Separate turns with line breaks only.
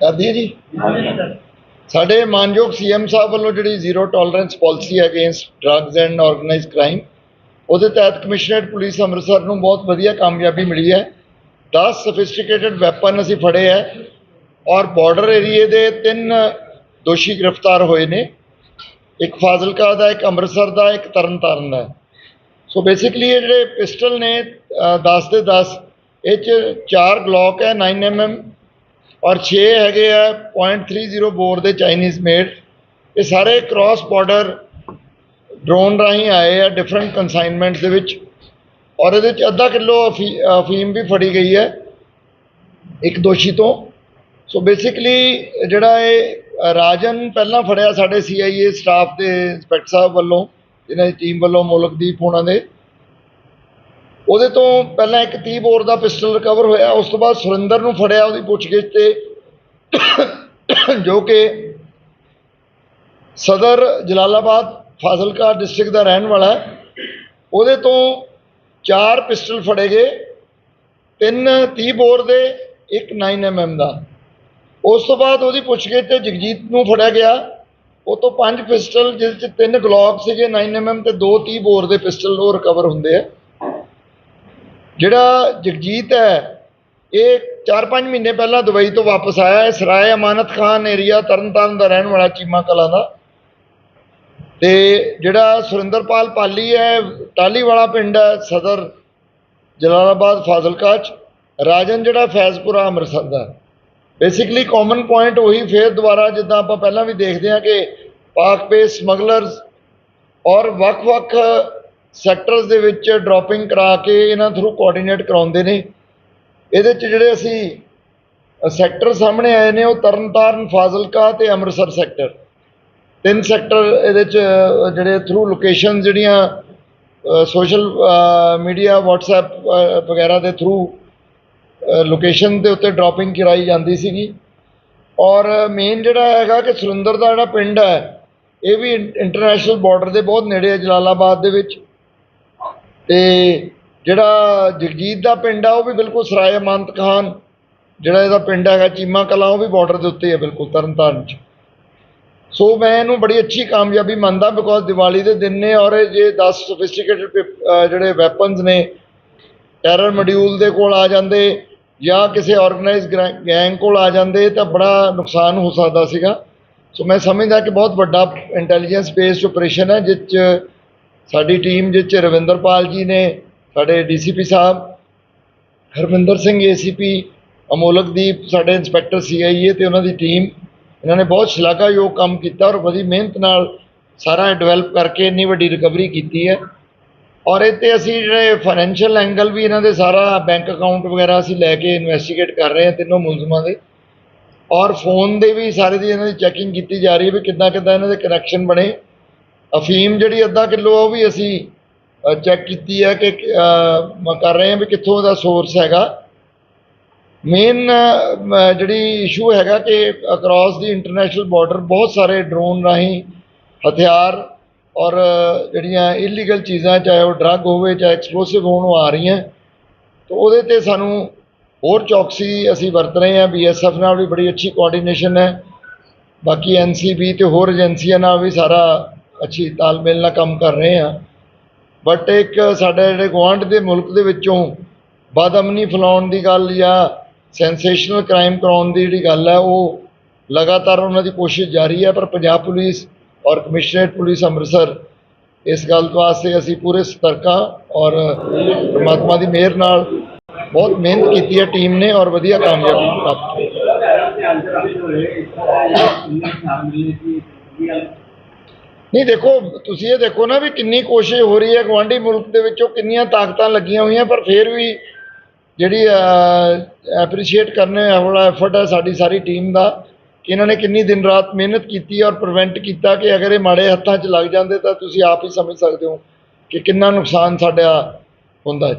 ਕਰਦੀ ਹੈ ਜੀ? ਸਾਡੇ ਮਾਨਯੋਗ ਸੀਐਮ ਸਾਹਿਬ ਵੱਲੋਂ ਜਿਹੜੀ ਜ਼ੀਰੋ ਟੋਲਰੈਂਸ ਪਾਲਿਸੀ ਹੈ against drugs and organised crime ਉਹਦੇ ਤਹਿਤ ਕਮਿਸ਼ਨਰੇਟ ਪੁਲਿਸ ਅੰਮ੍ਰਿਤਸਰ ਨੂੰ ਬਹੁਤ ਵਧੀਆ ਕਾਮਯਾਬੀ ਮਿਲੀ ਹੈ। 10 ਸਫਿਸਟੀਕੇਟਡ ਵੈਪਨ ਅਸੀਂ ਫੜੇ ਹੈ ਔਰ ਬਾਰਡਰ ਏਰੀਏ ਦੇ ਤਿੰਨ ਦੋਸ਼ੀ ਗ੍ਰਿਫਤਾਰ ਹੋਏ ਨੇ। ਇੱਕ ਫਾਜ਼ਿਲਕਾ ਦਾ ਇੱਕ ਅੰਮ੍ਰਿਤਸਰ ਦਾ ਇੱਕ ਤਰਨਤਾਰਨ ਦਾ। ਸੋ ਬੇਸਿਕਲੀ ਇਹ ਜਿਹੜੇ ਪਿਸਟਲ ਨੇ ਅ, 10 ਦੇ 10 ਇਹ ਚ ਚਾਰ ਗਲੌਕ ਹੈ 9 mm ਔਰ 6 ਹੈਗੇ ਆ .30 ਬੋਰ ਦੇ ਚਾਈਨੀਜ਼ ਮੇਡ। ਇਹ ਸਾਰੇ ਕ੍ਰਾਸ ਬਾਰਡਰ ਡਰੋਨ ਰਾਹੀਂ ਆਏ ਆ ਡਿਫਰੈਂਟ ਕਨਸਾਈਨਮੈਂਟਸ ਦੇ ਵਿੱਚ। ਔਰ ਇਹਦੇ ਚ ਅੱਧਾ ਕਿਲੋ ਅਫੀਮ ਵੀ ਫੜੀ ਗਈ ਹੈ, ਇੱਕ ਦੋਸ਼ੀ ਤੋਂ। ਸੋ ਬੇਸਿਕਲੀ ਜਿਹੜਾ ਇਹ ਰਾਜਨ ਪਹਿਲਾਂ ਫੜਿਆ ਸਾਡੇ ਸੀਆਈਏ ਸਟਾਫ ਦੇ ਇੰਸਪੈਕਟਰ ਸਾਹਿਬ ਵੱਲੋਂ ਇਹਨਾਂ ਦੀ ਟੀਮ ਵੱਲੋਂ ਮੁਲਕਦੀਪ ਹੋਣਾ ਦੇ। ਉਹਦੇ ਤੋਂ ਪਹਿਲਾਂ ਇੱਕ 30 ਬੋਰ ਦਾ ਪਿਸਟਲ ਰਿਕਵਰ ਹੋਇਆ, ਉਸ ਤੋਂ ਬਾਅਦ ਸੁਰਿੰਦਰ ਨੂੰ ਫੜਿਆ ਉਹਦੀ ਪੁੱਛਗਿੱਛ ਤੇ ਜੋ ਕਿ ਸਦਰ ਜਲਾਲਾਬਾਦ ਫਾਜ਼ਿਲਕਾ ਡਿਸਟ੍ਰਿਕਟ ਦਾ ਰਹਿਣ ਵਾਲਾ ਹੈ। ਉਹਦੇ ਤੋਂ ਚਾਰ ਪਿਸਟਲ ਫੜੇ ਗਏ। ਤਿੰਨ 30 ਬੋਰ ਦੇ, ਇੱਕ 9 mm ਦਾ। ਉਸ ਤੋਂ ਬਾਅਦ ਉਹਦੀ ਪੁੱਛਗਿੱਛ ਤੇ ਜਗਜੀਤ ਨੂੰ ਫੜਿਆ ਗਿਆ। ਉਹ ਤੋਂ ਪੰਜ ਪਿਸਟਲ, ਜਿਸ ਚ ਤਿੰਨ ਗਲੌਕ ਸੀਗੇ 9 mm ਤੇ ਦੋ 30 ਬੋਰ ਦੇ ਪਿਸਟਲ ਉਹ ਰਿਕਵਰ ਹੁੰਦੇ ਆ। ਜਿਹੜਾ ਜਗਜੀਤ ਹੈ ਇਹ 4-5 ਮਹੀਨੇ ਪਹਿਲਾਂ ਦੁਬਈ ਤੋਂ ਵਾਪਸ ਆਇਆ ਹੈ। ਸਰਾਏ ਅਮਾਨਤ ਖਾਨ ਏਰੀਆ ਤਰਨਤਾਰਨ ਦਾ ਰਹਿਣ ਵਾਲਾ ਚੀਮਾ ਕਲਾਂ ਦਾ। ਤੇ ਜਿਹੜਾ ਸੁਰਿੰਦਰਪਾਲ ਪਾਲੀ ਹੈ ਟਾਲੀ ਵਾਲਾ ਪਿੰਡ ਹੈ, ਸਦਰ ਜਲਾਲਾਬਾਦ ਫਾਜ਼ਿਲਕਾ ਚ। ਰਾਜਨ ਜਿਹੜਾ ਫੈਜ਼ਪੁਰਾ ਅੰਮ੍ਰਿਤਸਰ ਦਾ ਬੇਸਿਕਲੀ ਕਾਮਨ ਪੁਆਇੰਟ ਉਹੀ ਫੇਰ ਦੁਬਾਰਾ ਜਿੱਦਾਂ ਆਪਾਂ ਪਹਿਲਾਂ ਵੀ ਦੇਖਦੇ ਹਾਂ ਕਿ ਪਾਕ ਪੇ ਸਮਗਲਰਸ ਔਰ ਵੱਖ-ਵੱਖ ਸੈਕਟਰਸ ਦੇ ਵਿੱਚ ਡ੍ਰੌਪਿੰਗ ਕਰਾ ਕੇ ਇਹਨਾਂ ਥਰੂ ਕੋਆਰਡੀਨੇਟ ਕਰਾਉਂਦੇ ਨੇ। ਇਹਦੇ ਚ ਜਿਹੜੇ ਅਸੀਂ ਸੈਕਟਰ ਸਾਹਮਣੇ ਆਏ ਨੇ, ਉਹ ਤਰਨਤਾਰਨ, ਫਾਜ਼ਿਲਕਾ ਤੇ ਅੰਮ੍ਰਿਤਸਰ ਸੈਕਟਰ ਤਿੰਨ ਸੈਕਟਰ ਇਹਦੇ ਚ ਜਿਹੜੇ ਥਰੂ ਲੋਕੇਸ਼ਨ ਜਿਹੜੀਆਂ ਸੋਸ਼ਲ ਮੀਡੀਆ WhatsApp ਵਗੈਰਾ ਦੇ ਥਰੂ ਲੋਕੇਸ਼ਨ ਦੇ ਉੱਤੇ ਡ੍ਰੌਪਿੰਗ ਕਰਾਈ ਜਾਂਦੀ ਸੀਗੀ। ਔਰ ਮੇਨ ਜਿਹੜਾ ਹੈਗਾ ਕਿ ਸੁਰਿੰਦਰ ਦਾ ਜਿਹੜਾ ਪਿੰਡ ਹੈ, ਇਹ ਵੀ ਇੰਟਰਨੈਸ਼ਨਲ ਬਾਰਡਰ ਦੇ ਬਹੁਤ ਨੇੜੇ ਹੈ ਜਲਾਲਾਬਾਦ ਦੇ ਵਿੱਚ। ਤੇ ਜਿਹੜਾ ਜਗਜੀਤ ਦਾ ਪਿੰਡ ਆ, ਉਹ ਵੀ ਬਿਲਕੁਲ ਸਰਾਏ ਅਮਾਨਤ ਖਾਨ ਜਿਹੜਾ ਇਹਦਾ ਪਿੰਡ ਹੈਗਾ, ਚੀਮਾ ਕਲਾਂ, ਉਹ ਵੀ ਬਾਰਡਰ ਦੇ ਉੱਤੇ ਹੈ ਬਿਲਕੁਲ, ਤਰਨਤਾਰਨ ਚ। ਸੋ ਮੈਂ ਇਹਨੂੰ ਬੜੀ ਅੱਛੀ ਕਾਮਯਾਬੀ ਮੰਨਦਾ ਬਿਕੋਜ਼ ਦੀਵਾਲੀ ਦੇ ਦਿਨ ਨੇ ਔਰ ਇਹ ਜੇ 10 ਸੋਫਿਸਟੀਕੇਟਡ ਜਿਹੜੇ ਵੈਪਨਸ ਨੇ ਟੈਰਰ ਮੋਡਿਊਲ ਦੇ ਕੋਲ ਆ ਜਾਂਦੇ, ਜਾਂ ਕਿਸੇ ਆਰਗੇਨਾਈਜ਼ ਗੈਂਗ ਕੋਲ ਆ ਜਾਂਦੇ, ਤਾਂ ਬੜਾ ਨੁਕਸਾਨ ਹੋ ਸਕਦਾ ਸੀਗਾ। ਸੋ ਮੈਂ ਸਮਝਦਾ ਕਿ ਬਹੁਤ ਵੱਡਾ ਇੰਟੈਲੀਜੈਂਸ ਬੇਸਡ ਆਪਰੇਸ਼ਨ ਹੈ ਜਿਸ 'ਚ ਸਾਡੀ ਟੀਮ ਜਿਸ 'ਚ ਰਵਿੰਦਰਪਾਲ ਜੀ ਨੇ ਸਾਡੇ ਡੀਸੀਪੀ ਸਾਹਿਬ ਹਰਵਿੰਦਰ ਸਿੰਘ ਏਸੀਪੀ ਅਮੋਲਕਦੀਪ ਸਾਡੇ ਇੰਸਪੈਕਟਰ ਸੀਆਈਏ ਤੇ ਉਹਨਾਂ ਦੀ ਟੀਮ, ਇਹਨਾਂ ਨੇ ਬਹੁਤ ਸ਼ਲਾਘਾਯੋਗ ਕੰਮ ਕੀਤਾ ਔਰ ਬੜੀ ਮਿਹਨਤ ਨਾਲ ਸਾਰਾ ਡਿਵੈਲਪ ਕਰਕੇ ਇੰਨੀ ਵੱਡੀ ਰਿਕਵਰੀ ਕੀਤੀ ਹੈ। ਔਰ ਇਹ 'ਤੇ ਅਸੀਂ ਜਿਹੜੇ ਫਾਈਨੈਂਸ਼ੀਅਲ ਐਂਗਲ ਵੀ ਇਹਨਾਂ ਦੇ ਸਾਰਾ ਬੈਂਕ ਅਕਾਊਂਟ ਵਗੈਰਾ ਅਸੀਂ ਲੈ ਕੇ ਇਨਵੈਸਟੀਗੇਟ ਕਰ ਰਹੇ ਹਾਂ ਤਿੰਨੋਂ ਮੁਲਜ਼ਮਾਂ ਦੇ। ਔਰ ਫੋਨ ਦੇ ਵੀ ਸਾਰੇ ਦੀ ਇਹਨਾਂ ਦੀ ਚੈਕਿੰਗ ਕੀਤੀ ਜਾ ਰਹੀ ਹੈ ਵੀ ਕਿੱਦਾਂ ਕਿੱਦਾਂ ਇਹਨਾਂ ਦੇ ਕਨੈਕਸ਼ਨ ਬਣੇ। ਅਫੀਮ ਜਿਹੜੀ ਅੱਧਾ ਕਿਲੋ ਉਹ ਵੀ ਅਸੀਂ ਚੈੱਕ ਕੀਤੀ ਹੈ ਕਿ ਅ, ਕਰ ਰਹੇ ਹਾਂ ਵੀ ਕਿੱਥੋਂ ਦਾ ਸੋਰਸ ਹੈਗਾ। ਮੇਨ ਜਿਹੜੀ ਇਸ਼ੂ ਹੈਗਾ ਕਿ ਅਕ੍ਰੋਸ ਦੀ ਇੰਟਰਨੈਸ਼ਨਲ ਬਾਰਡਰ ਬਹੁਤ ਸਾਰੇ ਡਰੋਨ ਰਾਹੀਂ ਹਥਿਆਰ ਔਰ ਜਿਹੜੀਆਂ ਇਲੀਗਲ ਚੀਜ਼ਾਂ ਚਾਹੇ ਉਹ ਡਰੱਗ ਹੋਵੇ ਚਾਹੇ ਐਕਸਪਲੋਸਿਵ ਹੋਣ ਉਹ ਆ ਰਹੀਆਂ। ਤਾਂ ਉਹਦੇ ਤੇ ਸਾਨੂੰ ਹੋਰ ਚੌਕਸੀ ਅਸੀਂ ਵਰਤ ਰਹੇ ਹਾਂ। ਬੀਐਸਐਫ ਨਾਲ ਵੀ ਬੜੀ ਅੱਛੀ ਕੋਆਰਡੀਨੇਸ਼ਨ ਹੈ। ਬਾਕੀ ਐਨਸੀਬੀ ਤੇ ਹੋਰ ਏਜੰਸੀਆਂ ਨਾਲ ਵੀ ਸਾਰਾ ਅੱਛੀ ਤਾਲਮੇਲ ਨਾਲ ਕੰਮ ਕਰ ਰਹੇ ਹਾਂ। ਬਟ ਇੱਕ ਸਾਡੇ ਜਿਹੜੇ ਗੁਆਂਢ ਦੇ ਮੁਲਕ ਦੇ ਵਿੱਚੋਂ ਬਦਅਮਨੀ ਫੈਲਾਉਣ ਦੀ ਗੱਲ ਜਾਂ ਸੈਂਸੇਸ਼ਨਲ ਕ੍ਰਾਈਮ ਕਰਾਉਣ ਦੀ ਜਿਹੜੀ ਗੱਲ ਹੈ, ਉਹ ਲਗਾਤਾਰ ਉਹਨਾਂ ਦੀ ਕੋਸ਼ਿਸ਼ ਜਾਰੀ ਹੈ। ਪਰ ਪੰਜਾਬ ਪੁਲਿਸ ਔਰ ਕਮਿਸ਼ਨਰੇਟ ਪੁਲਿਸ ਅੰਮ੍ਰਿਤਸਰ ਇਸ ਗੱਲ ਵਾਸਤੇ ਅਸੀਂ ਪੂਰੇ ਸਤਰਕ ਔਰ ਪਰਮਾਤਮਾ ਦੀ ਮਿਹਰ ਨਾਲ ਬਹੁਤ ਮਿਹਨਤ ਕੀਤੀ ਹੈ ਟੀਮ ਨੇ ਔਰ ਵਧੀਆ ਕਾਮਯਾਬੀ ਪ੍ਰਾਪਤ ਕੀਤੀ ਨਹੀਂ, ਦੇਖੋ, ਤੁਸੀਂ ਇਹ ਦੇਖੋ ਨਾ ਵੀ ਕਿੰਨੀ ਕੋਸ਼ਿਸ਼ ਹੋ ਰਹੀ ਹੈ ਗਵਾਂਢੀ ਮੁਲਕ ਦੇ ਵਿੱਚੋਂ ਕਿੰਨੀਆਂ ਤਾਕਤਾਂ ਲੱਗੀਆਂ ਹੋਈਆਂ, ਪਰ ਫਿਰ ਵੀ ਜਿਹੜੀ ਐਪਰੀਸ਼ੀਏਟ ਕਰਨੇ ਵਾਲਾ ਐਫਰਟ ਹੈ ਸਾਡੀ ਸਾਰੀ ਟੀਮ ਦਾ, ਕਿ ਇਹਨਾਂ ਨੇ ਕਿੰਨੀ ਦਿਨ ਰਾਤ ਮਿਹਨਤ ਕੀਤੀ ਔਰ ਪ੍ਰੀਵੈਂਟ ਕੀਤਾ ਕਿ ਅਗਰ ਇਹ ਮਾੜੇ ਹੱਥਾਂ 'ਚ ਲੱਗ ਜਾਂਦੇ ਤਾਂ ਤੁਸੀਂ ਆਪ ਹੀ ਸਮਝ ਸਕਦੇ ਹੋ ਕਿ ਕਿੰਨਾ ਨੁਕਸਾਨ ਸਾਡਾ ਹੁੰਦਾ ਹੈ।